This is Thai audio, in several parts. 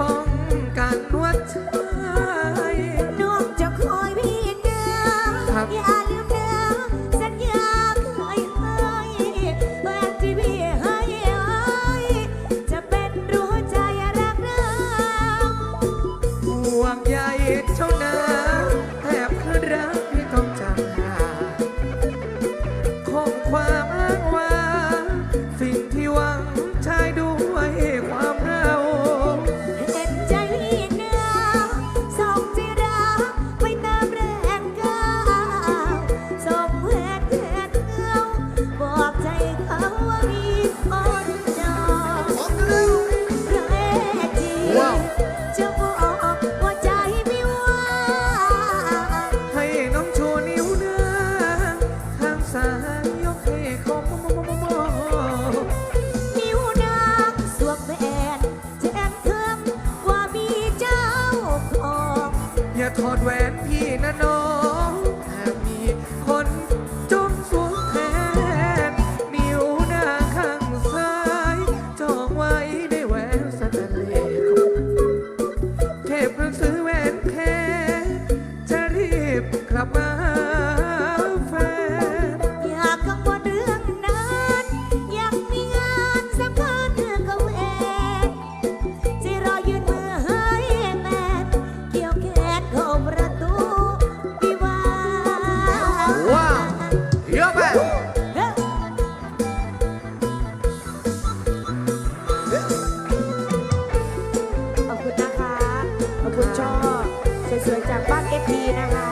ป้องกันวัชชา ถอดแหวนพี่นะน้องหากมีคนจมสวมแทนนิ้วนางข้างซ้ายจองไว้ ขอบคุณนะคะ ขอบคุณช่อสวยๆจากบ้านเอฟีนะคะ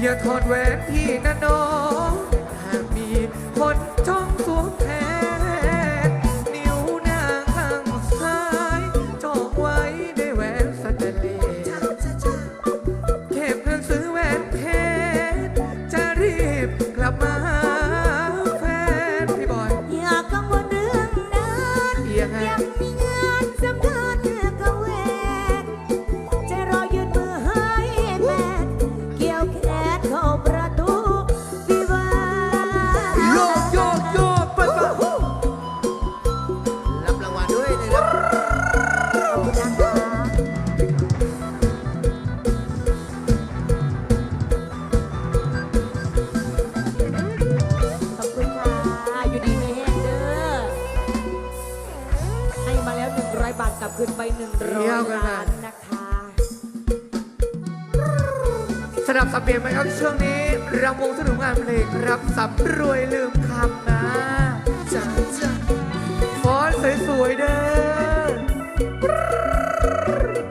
อย่าถอดแหวนพี่นะน้องหากมีคน 100บาทกลับคืนไป100ล้านนะคะ สนับสับเปลี่ยนไหมครับช่วงนี้รำวงสนุกงานเพลงครับสำรวยลืมคำนะจ้าจ้าฟอนต์สวยๆเด้อ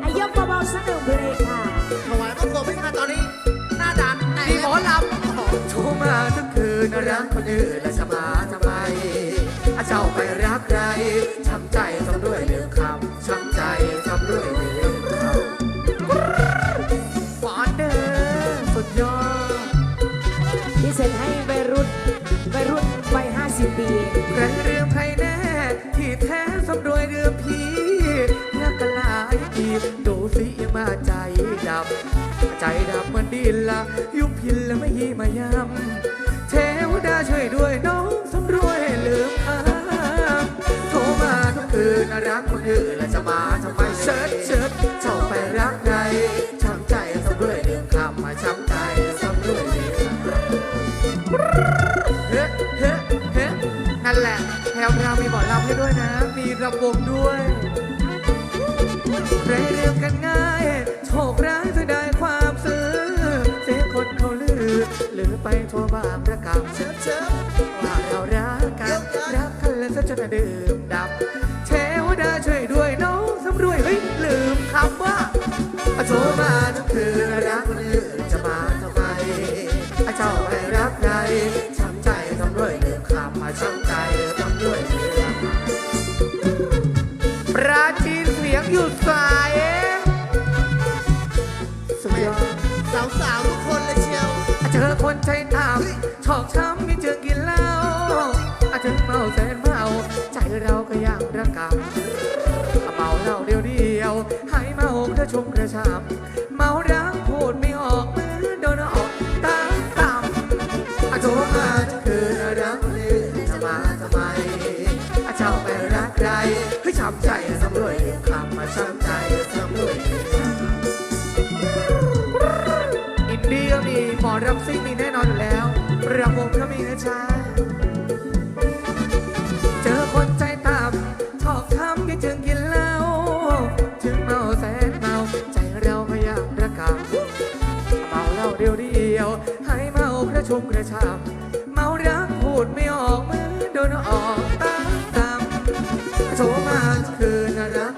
อายกเบาๆสักหนึ่งเพลงค่ะถวายพระโคมไม่ค่ะตอนนี้ หน้าด่านไหนมีหมอลำโทรมาทั้งคืนรักคนอื่นและจะมาทำไมอาเจ้าไปรักใครช้ำใจทำด้วยลื ย50ปีใครเรื่องใครแน่ ที่แท้สำรวยเรือพี่รักกันหลายปีดูสิมาใจดำใจดำเหมือนดินละ ยุบพินแล้วไม่ยีมายำเทวดาช่วยด้วยน้องสำรวยลืมคำโทรมาทุกคืนรักคนอื่นและจะมาทำไมเชิดเชิดเจ้าไปรักใครช้ำใจสำรวยลืมคำมาช้ำใจสำรวยลืมคำเฮ้เฮ้เฮ้นั่น แหละแถวเรามีบ่อลำให้ด้วยนะ มีระบบด้วยใครเรียกกันง่าย โชคร้ายจะได้ความซื้อเสียคนเขาลือ หรือไปทั่วบางระกำเชิญเชิญว่าเรารักกัน รักกันแล้วจะจะดื่มาจีนเสียงหยุดสายสุดยสาวสาวๆทุกคนเลยเชียว เจอคนใจต่ำชอกช้ำไม่เจอกินเหล้าอาจจะเมาแสนเมา ใจเราก็ยังระกำเมาเหล้าเดียวเดียวให้เมาเธอชมกระชำ รำซิ่งมีแน่นอนอยู่แล้วรำวงก็มีนะจ๊ะเจอคนใจต่ำชอบทำคิดถึงกินเหล้าถึงเมาแสนเมาใจเราพยายามระกำเมาเหล้าเดียวเดียวให้เมากระชุ่มกระชำเมารักพูดไม่ออกมือโดนออกตามต่ำโทรมาคืนน่ารัก